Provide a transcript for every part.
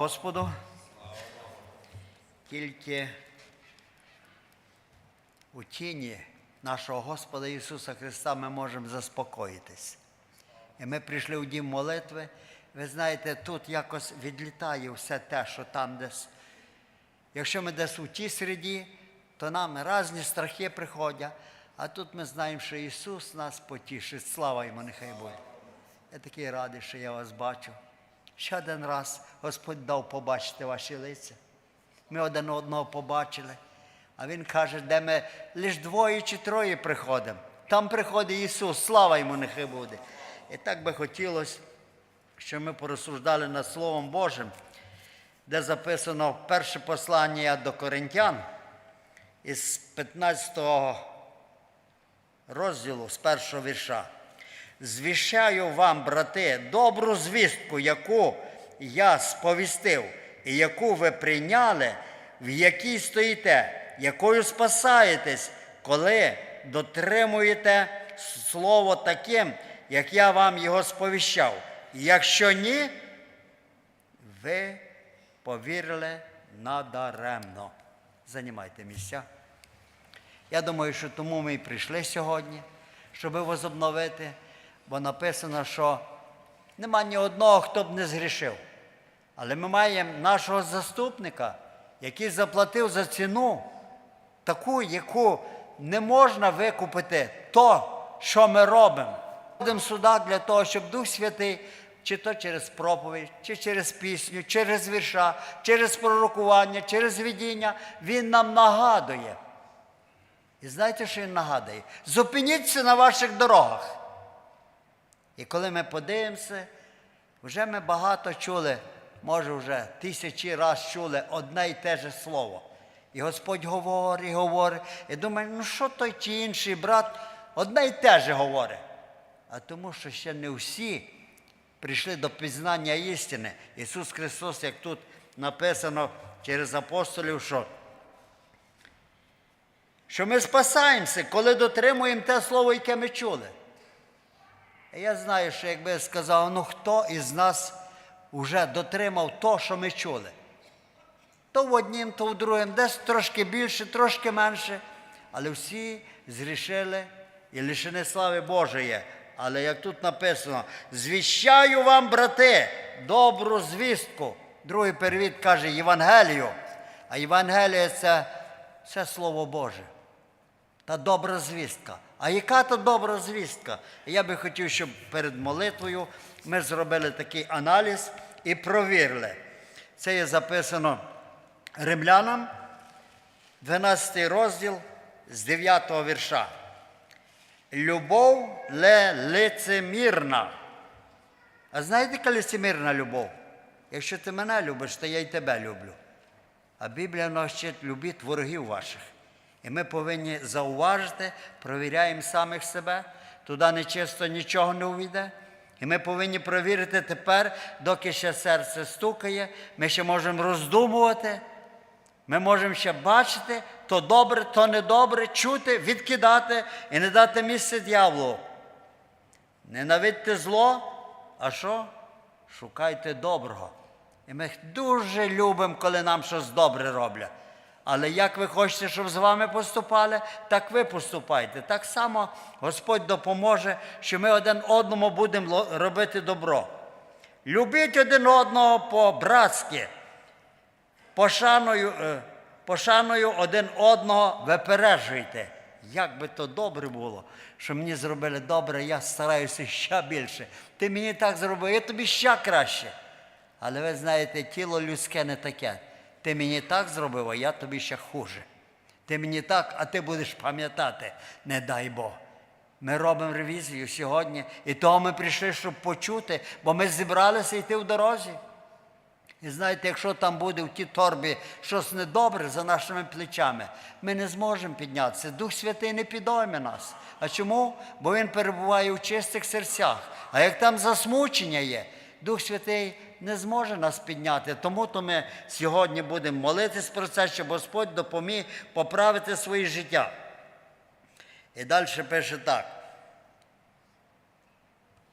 Господу. Тільки у тіні нашого Господа Ісуса Христа ми можемо заспокоїтись. І ми прийшли у дім молитви. Ви знаєте, тут якось відлітає все те, що там десь. Якщо ми десь у тій середі, то нам різні страхи приходять, а тут ми знаємо, що Ісус нас потішить. Слава йому, нехай буде. Я такий радий, що я вас бачу. Ще один раз Господь дав побачити ваші лиця. Ми один одного побачили. А Він каже, де ми лише двоє чи троє приходимо. Там приходить Ісус, слава йому нехай буде. І так би хотілося, щоб ми порозсуждали над Словом Божим, де записано перше послання до Коринтян із 15 розділу з першого вірша. Звіщаю вам, брати, добру звістку, яку я сповістив, і яку ви прийняли, в якій стоїте, якою спасаєтесь, коли дотримуєте слово таким, як я вам його сповіщав. Якщо ні, ви повірили надаремно. Займайте місця. Я думаю, що тому ми і прийшли сьогодні, щоб возобновити, бо написано, що нема ні одного, хто б не згрішив. Але ми маємо нашого заступника, який заплатив за ціну, таку, яку не можна викупити то, що ми робимо. Ходимо сюди для того, щоб Дух Святий, чи то через проповідь, чи через пісню, через вірша, через пророкування, через видіння, він нам нагадує. І знаєте, що він нагадує? Зупиніться на ваших дорогах. І коли ми подивимося, вже ми багато чули, може вже тисячі разів чули одне й те же слово. І Господь говорить, говорить. І думає, ну що той чи інший брат одне й те же говорить. А тому, що ще не всі прийшли до пізнання істини. Ісус Христос, як тут написано через апостолів, що що ми спасаємося, коли дотримуємо те слово, яке ми чули. Я знаю, що якби я сказав, ну хто із нас вже дотримав то, що ми чули. То в однім, то в другим, десь трошки більше, трошки менше, але всі зрішили і лишені слави Божої. Але як тут написано, звіщаю вам, брати, добру звістку. Другий перевід каже Євангелію. А Євангелія це, це Слово Боже. Та добра звістка. А яка то добра звістка? Я би хотів, щоб перед молитвою ми зробили такий аналіз і провірили. Це є записано римлянам, 12 розділ з 9 вірша. Любов ле лицемірна. А знаєте, яка лицемірна любов? Якщо ти мене любиш, то я й тебе люблю. А Біблія нас вчить любіть ворогів ваших. І ми повинні зауважити, провіряємо самих себе, туди нечисто нічого не увійде. І ми повинні провірити тепер, доки ще серце стукає, ми ще можемо роздумувати, ми можемо ще бачити, то добре, то недобре, чути, відкидати і не дати місце дьяволу. Ненавидьте зло, а що? Шукайте доброго. І ми дуже любимо, коли нам щось добре роблять. Але як ви хочете, щоб з вами поступали, так ви поступайте. Так само Господь допоможе, що ми один одному будемо робити добро. Любіть один одного по-братськи, пошаною, е, пошаною один одного випереджуйте. Як би то добре було, що мені зробили добре, я стараюся ще більше. Ти мені так зробив, я тобі ще краще. Але ви знаєте, тіло людське не таке. Ти мені так зробив, а я тобі ще хуже. Ти мені так, а ти будеш пам'ятати, не дай Бог. Ми робимо ревізію сьогодні, і того ми прийшли, щоб почути, бо ми зібралися йти в дорозі. І знаєте, якщо там буде в тій торбі щось недобре за нашими плечами, ми не зможемо піднятися. Дух Святий не підойме нас. А чому? Бо Він перебуває у чистих серцях. А як там засмучення є, Дух Святий не зможе нас підняти. Тому то ми сьогодні будемо молитись про це, щоб Господь допоміг поправити своє життя. І далі пише так.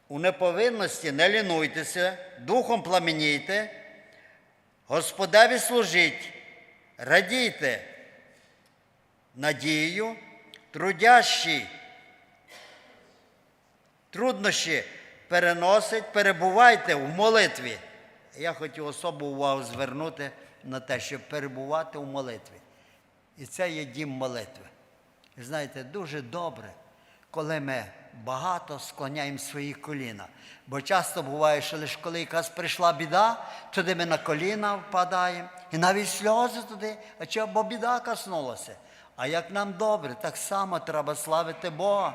У неповинності не лінуйтеся, духом пламенійте, Господеві служіть, радійте надією, трудящі, труднощі переносить, перебувайте в молитві. Я хотів особу увагу звернути на те, щоб перебувати в молитві. І це є дім молитви. Знаєте, дуже добре, коли ми багато склоняємо свої коліна. Бо часто буває, що лише коли якась прийшла біда, туди ми на коліна впадаємо, і навіть сльози туди, а чого, бо біда коснулася. А як нам добре, так само треба славити Бога.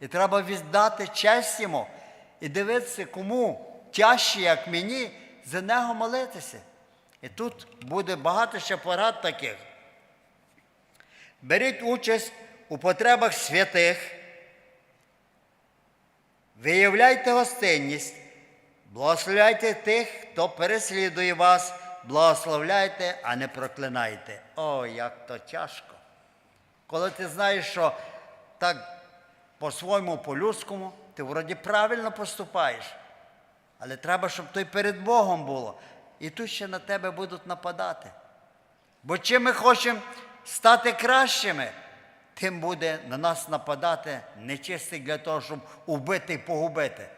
І треба віддати честь йому і дивитися, кому тяжче, як мені, за нього молитися. І тут буде багато ще порад таких. Беріть участь у потребах святих, виявляйте гостинність, благословляйте тих, хто переслідує вас, благословляйте, а не проклинайте. О, як то тяжко. Коли ти знаєш, що так по-своєму, по-людському, ти вроді правильно поступаєш. Але треба, щоб то й перед Богом було. І тут ще на тебе будуть нападати. Бо чим ми хочемо стати кращими, тим буде на нас нападати нечистий для того, щоб убити і погубити.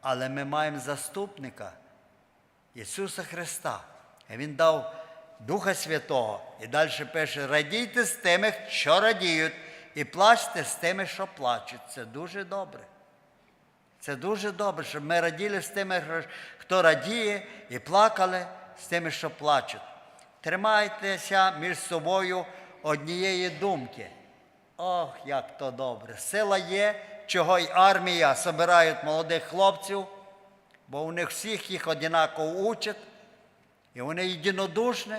Але ми маємо заступника Ісуса Христа. І Він дав Духа Святого. І далі пише: радійте з тими, що радіють, і плачте з тими, що плачуть. Це дуже добре. Це дуже добре, щоб ми раділи з тими, хто радіє, і плакали з тими, що плачуть. Тримайтеся між собою однієї думки. Ох, як то добре! Сила є, чого й армія збирають молодих хлопців, бо у них всіх їх однаково учать, і вони єдинодушні,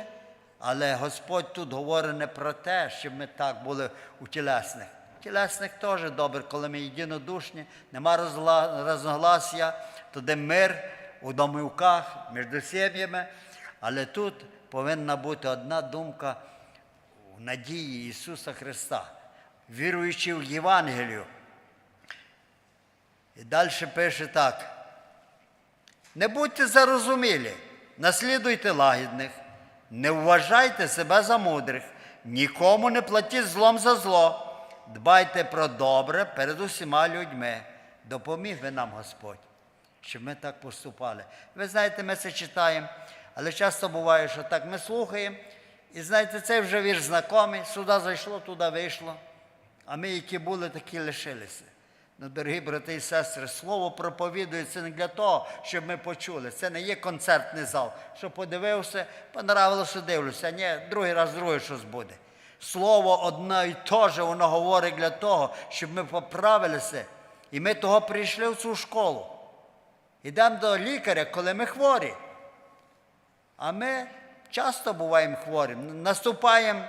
але Господь тут говорить не про те, щоб ми так були у тілесних. Тілесних теж добре, коли ми єдинодушні, нема розногласія, туди мир у домівках, між сім'ями. Але тут повинна бути одна думка в надії Ісуса Христа, віруючи в Євангелію. І далі пише так. Не будьте зарозумілі, наслідуйте лагідних, не вважайте себе за мудрих, нікому не платіть злом за зло, дбайте про добре перед усіма людьми. Допоміг би нам Господь, щоб ми так поступали. Ви знаєте, ми це читаємо, але часто буває, що так ми слухаємо, і знаєте, цей вже вірш знайомий, сюди зайшло, туди вийшло, а ми, які були, такі лишилися. Ну, дорогі брати і сестри, слово проповідується не для того, щоб ми почули. Це не є концертний зал. Що подивився, понравилося, дивлюся. Ні, другий раз друге щось буде. Слово одне і те же, воно говорить для того, щоб ми поправилися. І ми того прийшли в цю школу. Йдемо до лікаря, коли ми хворі. А ми часто буваємо хворі, наступаємо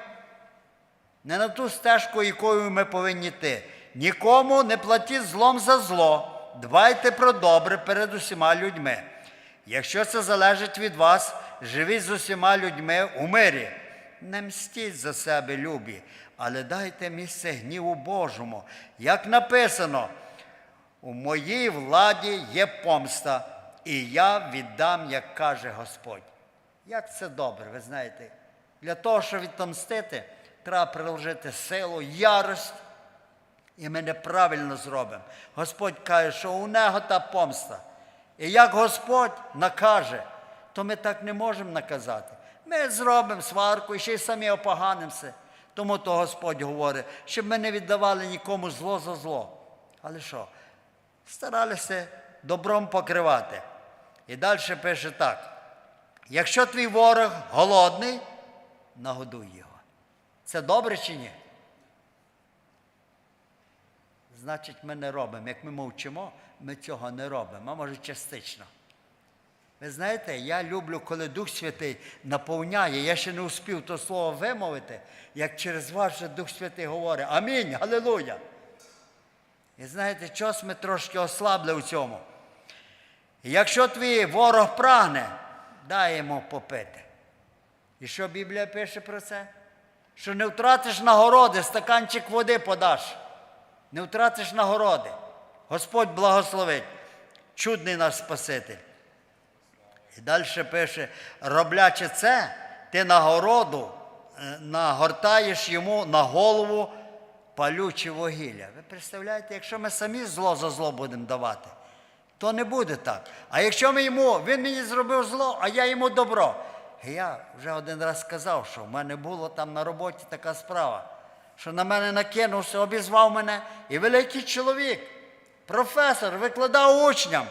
не на ту стежку, якою ми повинні йти. Нікому не платіть злом за зло, дбайте про добре перед усіма людьми. Якщо це залежить від вас, живіть з усіма людьми у мирі. Не мстіть за себе, любі, але дайте місце гніву Божому. Як написано, у моїй владі є помста, і я віддам, як каже Господь. Як це добре, ви знаєте. Для того, щоб відомстити, треба приложити силу, ярость, і ми неправильно зробимо. Господь каже, що у нього та помста. І як Господь накаже, то ми так не можемо наказати. Ми зробимо сварку і ще й самі опоганимося. Тому то Господь говорить, щоб ми не віддавали нікому зло за зло. Але що? Старалися добром покривати. І далі пише так. Якщо твій ворог голодний, нагодуй його. Це добре чи ні? Значить, ми не робимо. Як ми мовчимо, ми цього не робимо, а може частично. Ви знаєте, я люблю, коли Дух Святий наповняє. Я ще не успів то слово вимовити, як через вас вже Дух Святий говорить Амінь, Алілуя. І знаєте, щось ми трошки ослабли у цьому. Якщо твій ворог прагне, дай йому попити. І що Біблія пише про це? Що не втратиш нагороди, стаканчик води подаш. Не втратиш нагороди. Господь благословить. Чудний наш Спаситель. І далі пише: роблячи це, ти нагороду е, нагортаєш йому на голову палюче вугілля. Ви представляєте, якщо ми самі зло за зло будемо давати, то не буде так. А якщо ми йому, він мені зробив зло, а я йому добро. Я вже один раз сказав, що в мене було там на роботі така справа, що на мене накинувся, обізвав мене і великий чоловік, професор, викладав учням.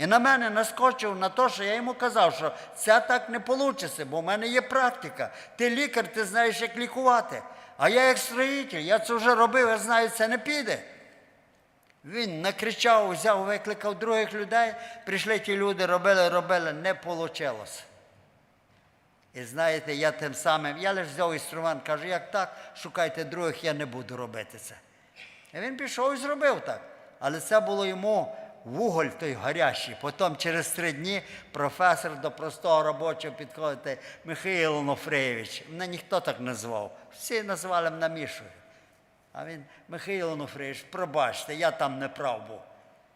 І на мене наскочив на те, що я йому казав, що це так не вийде, бо в мене є практика. Ти лікар, ти знаєш, як лікувати. А я як строїтель, я це вже робив, я знаю, це не піде. Він накричав, взяв, викликав других людей, прийшли ті люди, робили, робили, не вийшло. І знаєте, я тим самим, я лише взяв інструмент, кажу, як так, шукайте других, я не буду робити це. І він пішов і зробив так. Але це було йому вуголь той гарячий. Потім через три дні професор до простого робочого підходить, Михайло Онуфрійович. Мене ніхто так не звав. Всі називали мене Мішою. А він, Михайло Онуфрійович, пробачте, я там не прав був.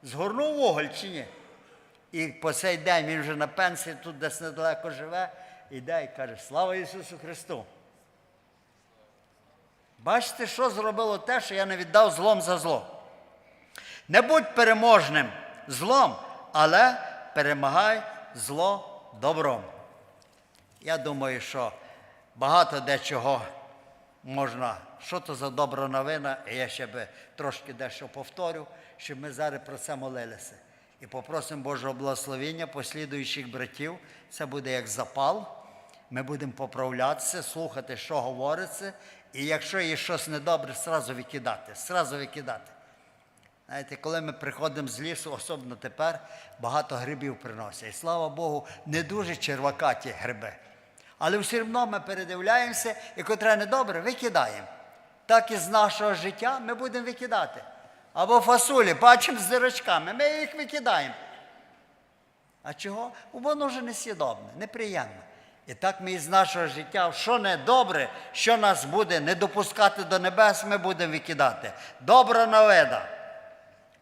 Згорнув вуголь чи ні? І по цей день він вже на пенсії тут десь недалеко живе, іде і каже, слава Ісусу Христу. Бачите, що зробило те, що я не віддав злом за зло. Не будь переможним злом, але перемагай зло добром. Я думаю, що багато дечого можна, що то за добра новина, і я ще би трошки дещо повторю, щоб ми зараз про це молилися. І попросимо Божого благословення послідуючих братів. Це буде як запал. Ми будемо поправлятися, слухати, що говориться, і якщо є щось недобре, сразу викидати, сразу викидати. Знаєте, коли ми приходимо з лісу, особливо тепер, багато грибів приносять. І слава Богу, не дуже червакаті гриби. Але все одно ми передивляємося, і котре недобре, викидаємо. Так і з нашого життя ми будемо викидати. Або фасолі, бачимо з дирочками, ми їх викидаємо. А чого? Воно вже несъєдобне, неприємне. І так ми із нашого життя, що не добре, що нас буде не допускати до небес, ми будемо викидати. Добра новина.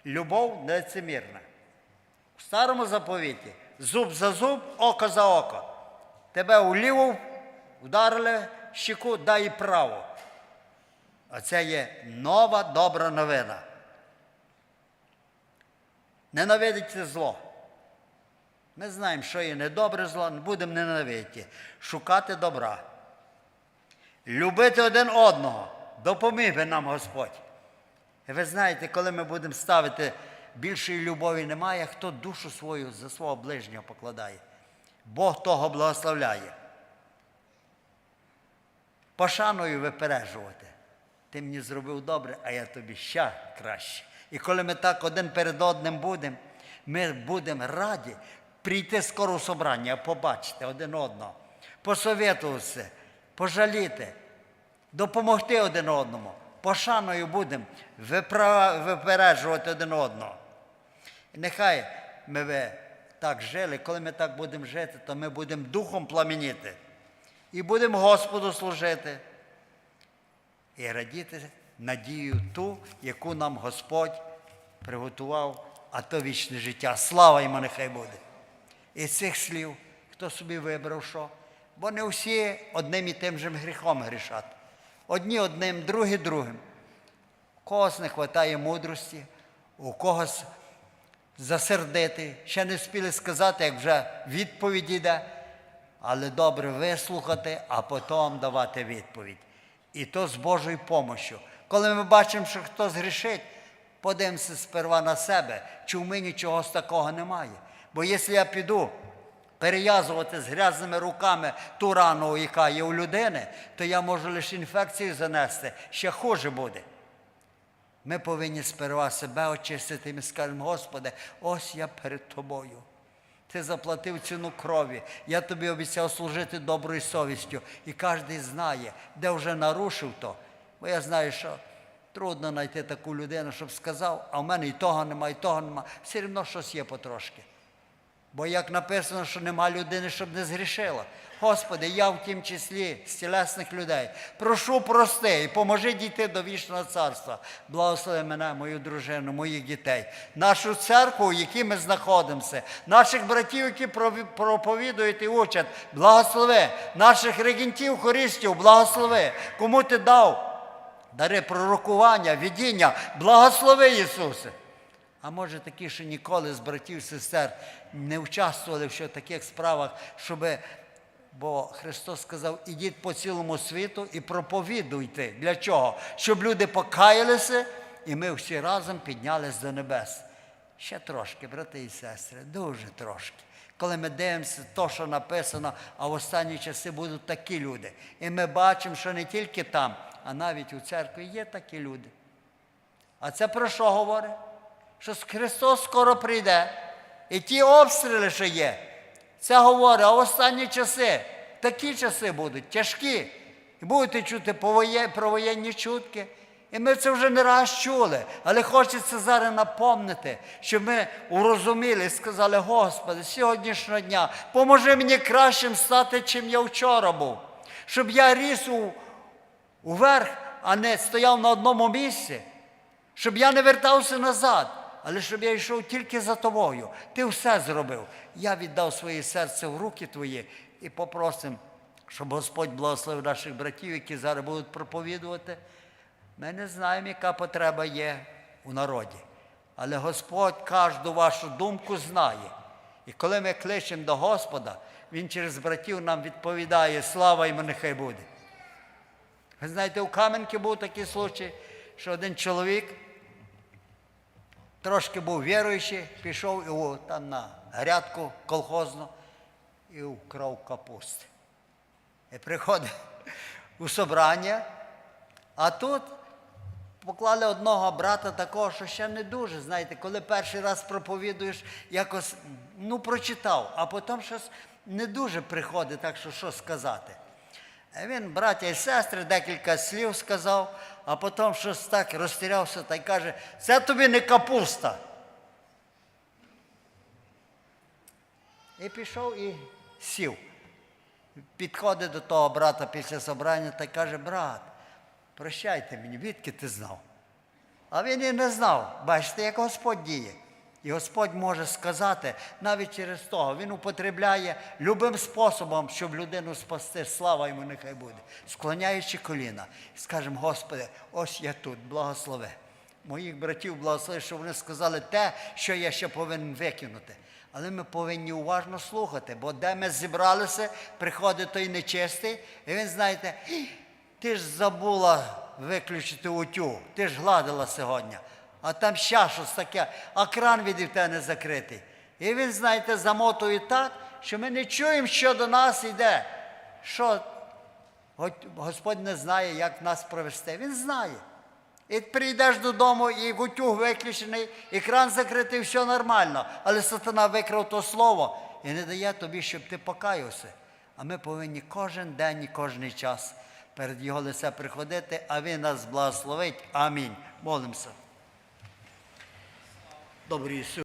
Любов нелицемірна. В старому заповіті зуб за зуб, око за око. Тебе у ліву вдарили щеку, дай право. А це є нова добра новина. Ненавидите зло. Ми знаємо, що є недобре зло, не будемо ненавидіти. Шукати добра. Любити один одного. Допоміг би нам Господь. Ви знаєте, коли ми будемо ставити більшої любові немає, хто душу свою за свого ближнього покладає. Бог того благословляє. Пошаною випереджувати. Ти мені зробив добре, а я тобі ще краще. І коли ми так один перед одним будемо, ми будемо раді прийти скоро в собрання, побачити один одного, посовітуватися, пожаліти, допомогти один одному. Пошаною будемо випереджувати один одного. Нехай ми ви так жили, коли ми так будемо жити, то ми будемо духом пламеніти. І будемо Господу служити. І радіти надію ту, яку нам Господь приготував, а то вічне життя. Слава йому нехай буде. І цих слів, хто собі вибрав що, бо не всі одним і тим же гріхом грішать. Одні одним, другі другим. У когось не вистачає мудрості, у когось засердити, ще не спіли сказати, як вже відповідь йде, але добре вислухати, а потім давати відповідь. І то з Божою помощю. Коли ми бачимо, що хтось грішить, подивимося сперва на себе, чи в мені чогось такого немає. Бо якщо я піду перев'язувати з грязними руками ту рану, яка є у людини, то я можу лише інфекцію занести, ще хуже буде. Ми повинні сперва себе очистити, і ми скажемо, Господи, ось я перед тобою. Ти заплатив ціну крові. Я тобі обіцяв служити доброю совістю. І кожен знає, де вже нарушив то. Бо я знаю, що трудно знайти таку людину, щоб сказав, а в мене і того нема, і того нема. Все одно щось є потрошки. Бо як написано, що нема людини, щоб не згрішила. Господи, я в тім числі з тілесних людей. Прошу прости і поможи дійти до вічного царства. Благослови мене, мою дружину, моїх дітей, нашу церкву, в якій ми знаходимося, наших братів, які проповідують і учать. Благослови, наших регентів, хористів, благослови. Кому ти дав дари пророкування, видіння, благослови Ісусе. А може такі, що ніколи з братів, сестер не участвували в таких справах, щоб, бо Христос сказав, ідіть по цілому світу і проповідуйте. Для чого? Щоб люди покаялися, і ми всі разом піднялись до небес. Ще трошки, брати і сестри, дуже трошки. Коли ми дивимося то, що написано, а в останні часи будуть такі люди. І ми бачимо, що не тільки там, а навіть у церкві є такі люди. А це про що говорить? Що Христос скоро прийде. І ті обстріли, що є, це говорить, а останні часи, такі часи будуть тяжкі. І будете чути про воєнні чутки. І ми це вже не раз чули, але хочеться зараз напомнити, щоб ми урозуміли і сказали, Господи, сьогоднішнього дня поможи мені кращим стати, чим я вчора був. Щоб я ріс у, уверх, а не стояв на одному місці щоб я не вертався назад, але щоб я йшов тільки за тобою. Ти все зробив. Я віддав своє серце в руки твої і попросим, щоб Господь благословив наших братів, які зараз будуть проповідувати. Ми не знаємо, яка потреба є у народі. Але Господь кожну вашу думку знає. І коли ми кличемо до Господа, Він через братів нам відповідає, слава йому нехай буде. Ви знаєте, у Кам'янки був такий случай, що один чоловік трошки був віруючий, пішов і там на грядку колхозну і вкрав капусти. І приходить у собрання, а тут поклали одного брата такого, що ще не дуже, знаєте, коли перший раз проповідуєш, якось ну, прочитав, а потім щось не дуже приходить, так що що сказати. А Він, браття і сестри, декілька слів сказав, а потім щось так розтірявся та й каже, це тобі не капуста. І пішов і сів. Підходить до того брата після собрання та й каже, брат, прощайте мені, відки ти знав? А він і не знав. Бачите, як Господь діє. І Господь може сказати навіть через того. Він употребляє любим способом, щоб людину спасти. Слава йому нехай буде. Склоняючи коліна. Скажемо, Господи, ось я тут, благослови. Моїх братів благослови, щоб вони сказали те, що я ще повинен викинути. Але ми повинні уважно слухати, бо де ми зібралися, приходить той нечистий, і він, знаєте, ти ж забула виключити утюг, ти ж гладила сьогодні, а там ще щось таке, а кран від тебе закритий. І він, знаєте, замотує так, що ми не чуємо, що до нас йде. Що Господь не знає, як нас провести. Він знає. І прийдеш додому, і утюг виключений, і кран закритий, все нормально. Але сатана викрав то слово і не дає тобі, щоб ти покаявся. А ми повинні кожен день і кожен час перед Його лице приходити, а Він нас благословить. Амінь. Молимося. Добрий Ісус.